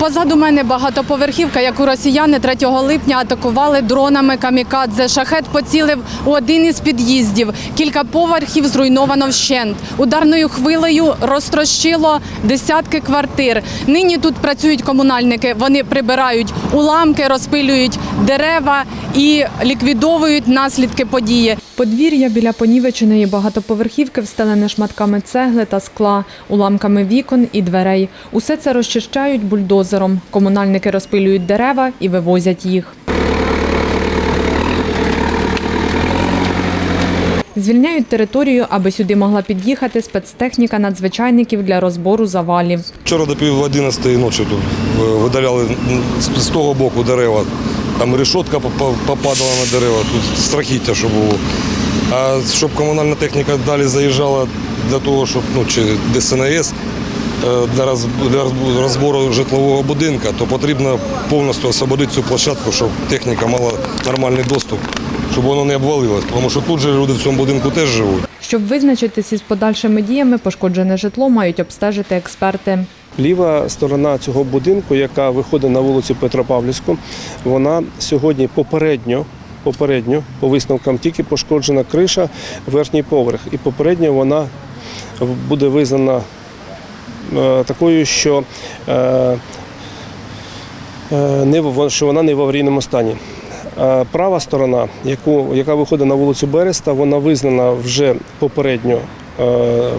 Позаду мене багатоповерхівка, яку росіяни 3 липня атакували дронами камікадзе. Шахет поцілив у один із під'їздів. Кілька поверхів зруйновано вщент. Ударною хвилею розтрощило десятки квартир. Нині тут працюють комунальники. Вони прибирають уламки, розпилюють дерева і ліквідовують наслідки події. Подвір'я біля понівеченої багатоповерхівки встелене шматками цегли та скла, уламками вікон і дверей. Усе це розчищають бульдозером. Комунальники розпилюють дерева і вивозять їх. Звільняють територію, аби сюди могла під'їхати спецтехніка надзвичайників для розбору завалів. Вчора до пів одинадцятої ночі тут е, видаляли з, того боку дерева. Там решетка попадала на дерева, тут страхіття, що було. А щоб комунальна техніка далі заїжджала для того, щоб ну, чи ДСНС для, роз, для розбору житлового будинку, то потрібно повністю освободити цю площадку, щоб техніка мала нормальний доступ, щоб воно не обвалилось. Тому що тут же люди в цьому будинку теж живуть. Щоб визначитись із подальшими діями, пошкоджене житло мають обстежити експерти. Ліва сторона цього будинку, яка виходить на вулицю Петропавлівську, вона сьогодні попередньо. Попередньо, по висновкам, тільки пошкоджена криша, верхній поверх. І попередньо вона буде визнана е, такою, що, е, е, не, що вона не в аварійному стані. Е, Права сторона, яку, яка виходить на вулицю Береста, вона визнана вже попередньо е,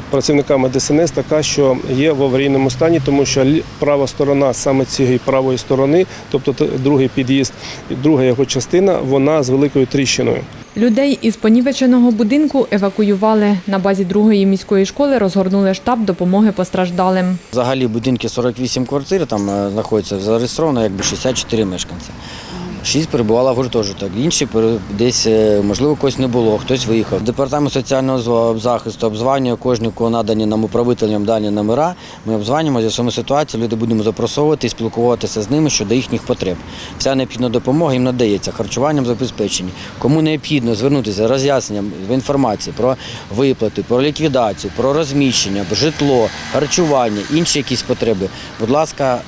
працівниками ДСНС така, що є в аварійному стані, тому що права сторона саме цієї правої сторони, тобто другий під'їзд, друга його частина, вона з великою тріщиною. Людей із понівеченого будинку евакуювали. На базі другої міської школи розгорнули штаб допомоги постраждалим. Взагалі в будинку 48 квартир, там е, знаходиться зареєстровано якби 64 мешканці. Шість перебувало в гуртожиток, інші десь, е, можливо, когось не було, хтось виїхав. Департамент соціального захисту обзванює кожного, кого надані нам управителям дані номера. Ми обзванюємо, з'ясуємо ситуацію, люди будемо запросовувати і спілкуватися з ними щодо їхніх потреб. Вся необхідна допомога їм надається харчуванням забезпечені. Кому необхідно звернутися роз'ясненням інформації про виплати, про ліквідацію, про розміщення, житло, харчування, інші якісь потреби. Будь ласка,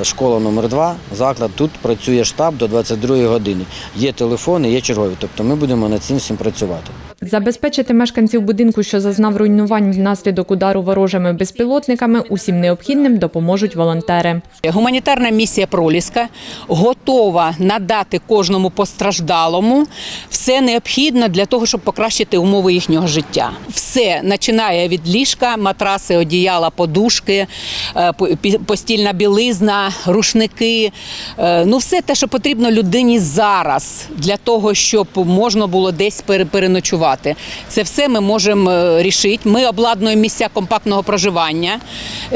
е, школа номер 2 заклад. Тут працює штаб до 22 години. Є телефони, є чергові. Тобто ми будемо над цим всім працювати. Забезпечити мешканців будинку, що зазнав руйнувань внаслідок удару ворожими безпілотниками, усім необхідним допоможуть волонтери. Гуманітарна місія Проліска готова надати кожному постраждалому все необхідне для того, щоб покращити умови їхнього життя. Все починає від ліжка, матраси, одіяла, подушки, е, постільна білизна, рушники. е, Ну, все те, що потрібно людині зараз для того, щоб можна було десь пере- переночувати. Це все ми можемо е, рішити. Ми обладнуємо місця компактного проживання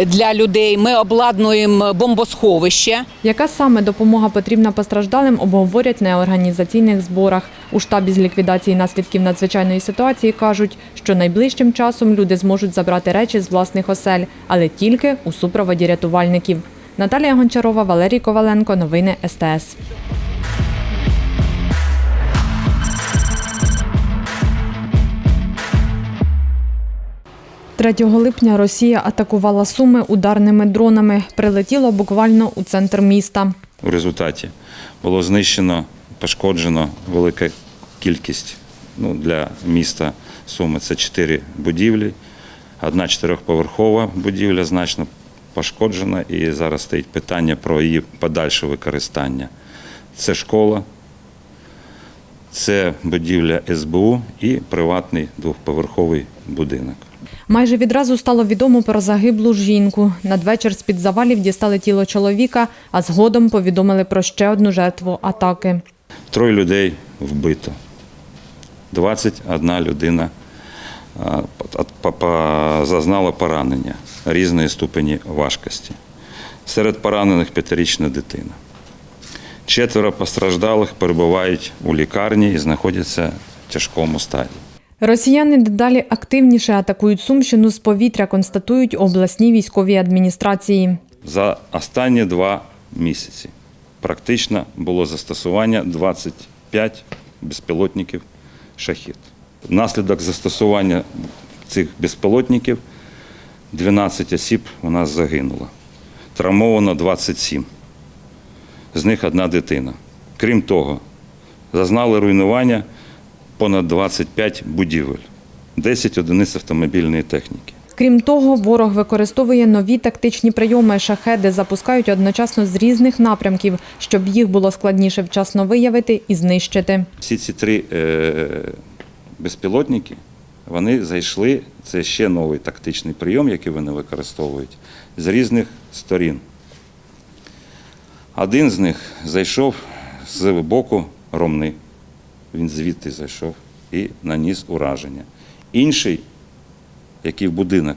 для людей. Ми обладнуємо бомбосховище. Яка саме допомога потрібна постраждалим, обговорять на організаційних зборах. У штабі з ліквідації наслідків надзвичайної ситуації кажуть, що найближчим часом люди зможуть забрати речі з власних осель, але тільки у супроводі рятувальників. Наталія Гончарова, Валерій Коваленко. Новини СТС. Третього липня Росія атакувала Суми ударними дронами. Прилетіло буквально у центр міста. У результаті було знищено, пошкоджено велика кількість ну, для міста Суми. Це чотири будівлі. Одна чотирьохповерхова будівля значно пошкоджена, і зараз стоїть питання про її подальше використання. Це школа, це будівля СБУ і приватний двохповерховий будинок. Майже відразу стало відомо про загиблу жінку. Надвечір з-під завалів дістали тіло чоловіка, а згодом повідомили про ще одну жертву атаки. Троє людей вбито. 21 людина зазнала поранення різної ступені важкості. Серед поранених п'ятирічна дитина. Четверо постраждалих перебувають у лікарні і знаходяться в тяжкому стані. Росіяни дедалі активніше атакують Сумщину з повітря, констатують обласні військові адміністрації. За останні два місяці практично було застосування 25 безпілотників шахід. Внаслідок застосування цих безпілотників 12 осіб у нас загинуло. Травмовано 27. З них одна дитина. Крім того, зазнали руйнування понад 25 будівель, 10 одиниць автомобільної техніки. Крім того, ворог використовує нові тактичні прийоми. Шахеди запускають одночасно з різних напрямків, щоб їх було складніше вчасно виявити і знищити. Всі ці три е, безпілотники, вони зайшли, це ще новий тактичний прийом, який вони використовують, з різних сторін. Один з них зайшов з боку Ромни. Він звідти зайшов і наніс ураження. Інший, який в будинок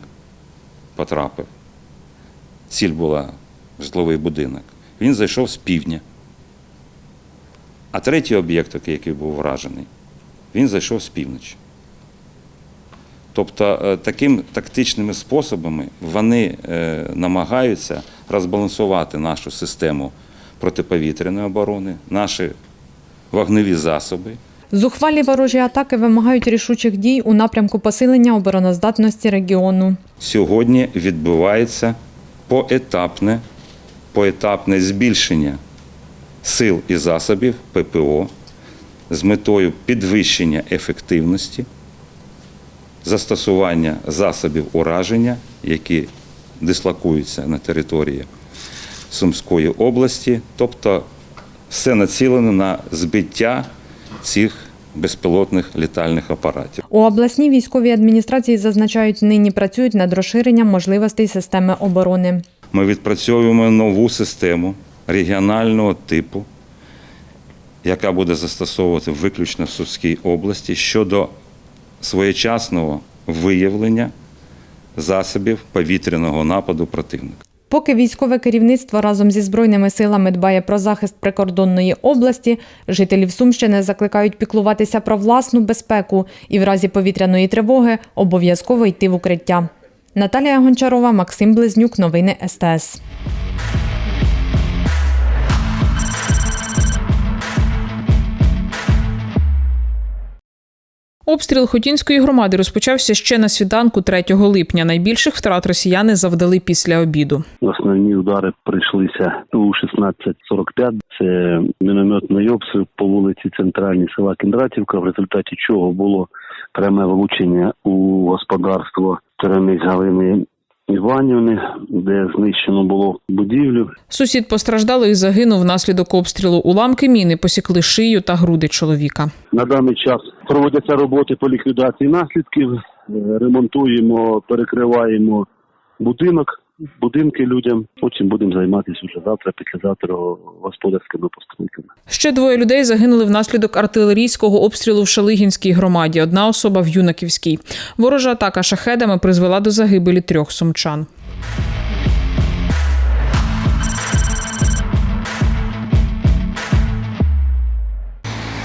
потрапив, ціль була житловий будинок, він зайшов з півдня. А третій об'єкт, який був вражений, він зайшов з півночі. Тобто е, таким тактичними способами вони е, намагаються розбалансувати нашу систему протиповітряної оборони, наші вогневі засоби. Зухвалі ворожі атаки вимагають рішучих дій у напрямку посилення обороноздатності регіону. Сьогодні відбувається поетапне, поетапне збільшення сил і засобів ППО з метою підвищення ефективності, застосування засобів ураження, які дислокуються на території Сумської області, тобто все націлено на збиття цих безпілотних літальних апаратів. У обласній військовій адміністрації зазначають, нині працюють над розширенням можливостей системи оборони. Ми відпрацьовуємо нову систему регіонального типу, яка буде застосовувати виключно в Сумській області щодо своєчасного виявлення засобів повітряного нападу противника. Поки військове керівництво разом зі збройними силами дбає про захист прикордонної області, жителів Сумщини закликають піклуватися про власну безпеку і в разі повітряної тривоги обов'язково йти в укриття. Наталія Гончарова, Максим Близнюк, новини СТС. Обстріл Хотінської громади розпочався ще на світанку 3 липня. Найбільших втрат росіяни завдали після обіду. Основні удари прийшлися у 16.45. Це мінометний обстріл по вулиці Центральній села Кіндратівка, в результаті чого було пряме влучення у господарство Терениць Галини Іванівни, де знищено було будівлю. Сусід постраждалий загинув внаслідок обстрілу. Уламки міни посікли шию та груди чоловіка. На даний час проводяться роботи по ліквідації наслідків. Е, Ремонтуємо, перекриваємо будинок, будинки людям. Потім будемо займатися вже завтра, післязавтра господарськими постройками. Ще двоє людей загинули внаслідок артилерійського обстрілу в Шалигінській громаді. Одна особа в Юнаківській. Ворожа атака шахедами призвела до загибелі трьох сумчан.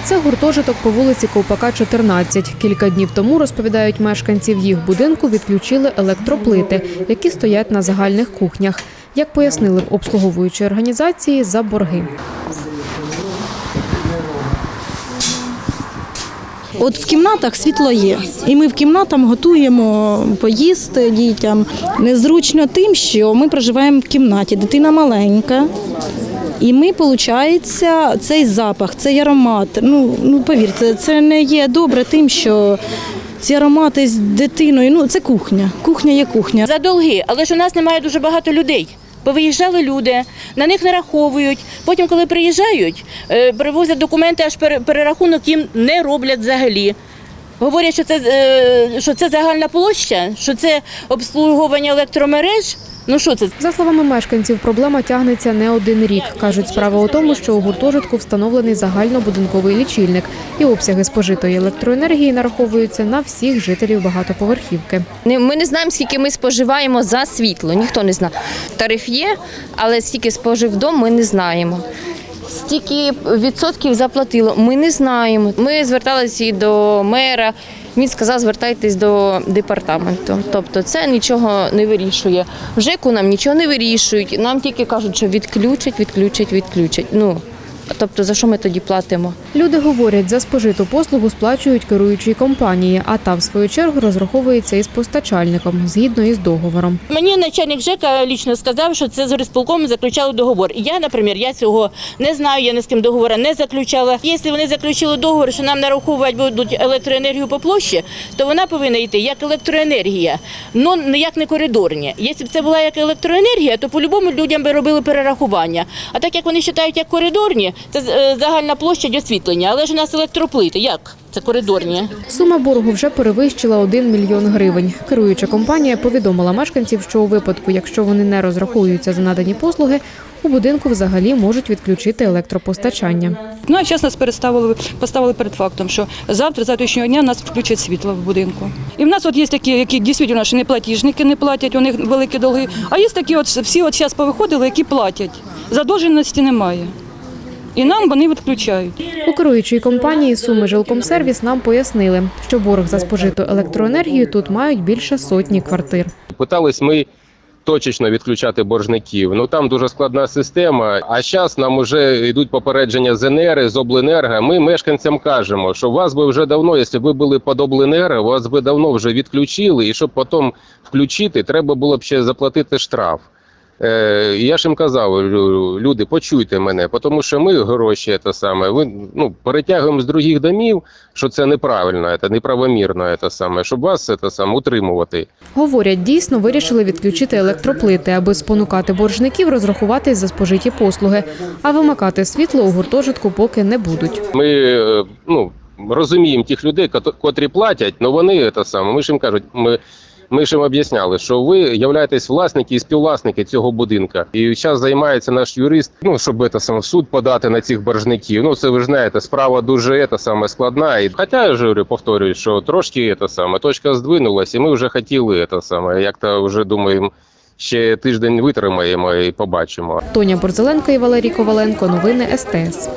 Це гуртожиток по вулиці Ковпака, 14. Кілька днів тому, розповідають мешканці, в їх будинку відключили електроплити, які стоять на загальних кухнях. Як пояснили в обслуговуючій організації за борги. От в кімнатах світло є, і ми в кімнатах готуємо поїсти дітям. Незручно тим, що ми проживаємо в кімнаті, дитина маленька. І ми, виходить, цей запах, цей аромат. Ну, ну повірте, це не є добре тим, що ці аромати з дитиною, ну це кухня. Кухня є кухня. За долги, але ж у нас немає дуже багато людей. Повиїжджали люди, на них нараховують. Потім, коли приїжджають, е, привозять документи, аж пере- перерахунок їм не роблять взагалі. Говорять, що це, е, що це загальна площа, що це обслуговування електромереж. Ну що це? За словами мешканців, проблема тягнеться не один рік. кажуть, справа у тому, що у гуртожитку встановлений загальнобудинковий лічильник, і обсяги спожитої електроенергії нараховуються на всіх жителів багатоповерхівки. Не- Ми не знаємо, скільки ми споживаємо за світло. Ніхто не знає. Тариф є, але скільки спожив дом, ми не знаємо. Стільки відсотків заплатило. Ми не знаємо. Ми зверталися до мера. Він сказав, звертайтесь до департаменту. Тобто це нічого не вирішує. В ЖЕКу нам нічого не вирішують. Нам тільки кажуть, що відключать, відключать, відключать. Ну тобто за що ми тоді платимо? Люди говорять, за спожиту послугу сплачують керуючій компанії, а та в свою чергу розраховується із постачальником згідно із договором. Мені начальник ЖЕКа лічно сказав, що це з розполком заключали договор. І я, наприклад, я цього не знаю, я ні з ким договору не заключала. Якщо вони заключили договор, що нам нараховувати будуть електроенергію по площі, то вона повинна йти як електроенергія, ну як не коридорні. Якщо б це була як електроенергія, то по-любому людям би робили перерахування. А так як вони вважають як коридорні, це е, загальна площа освітлення. Але ж у нас електроплити. Як? Це коридорні. Сума боргу вже перевищила 1 мільйон гривень. Керуюча компанія повідомила мешканців, що у випадку, якщо вони не розрахуються за надані послуги, у будинку взагалі можуть відключити електропостачання. Ну а час нас переставили, поставили перед фактом, що завтра, завтрашнього дня нас включать світло в будинку. І в нас от є такі, які дійсно що не платіжники не платять, у них великі долги. А є такі, от всі от зараз повиходили, які платять. Задовженості немає. І нам вони відключають. У керуючій компанії Суми Жилкомсервіс нам пояснили, що борг за спожиту електроенергію тут мають більше сотні квартир. Питались ми точечно відключати боржників. Ну там дуже складна система. А зараз нам вже йдуть попередження з ЕНЕР, з обленерго. Ми мешканцям кажемо, що вас би вже давно, якщо ви були під обленерго, вас би давно вже відключили, і щоб потім включити, треба було б ще заплатити штраф. Е, я ж їм казав, люди, почуйте мене, тому що ми гроші те саме, ви ну перетягуємо з других домів, що це неправильно, це неправомірно, це саме, щоб вас це саме утримувати. Говорять, дійсно вирішили відключити електроплити, аби спонукати боржників розрахуватись за спожиті послуги, а вимикати світло у гуртожитку поки не будуть. Ми е, ну, розуміємо тих людей, котрі платять, але вони це саме. Ми ж їм кажуть, ми. Ми ж їм об'ясняли, що ви являєтесь власники і співвласники цього будинка. І зараз займається наш юрист, ну щоб це саме в суд подати на цих боржників. Ну це ви ж знаєте, справа дуже це саме складна. І хоча я ж повторюю, що трошки це саме точка здвинулася, і ми вже хотіли це саме. Як то вже думаємо, ще тиждень витримаємо і побачимо. Тоня Борзеленко і Валерій Коваленко. Новини СТС.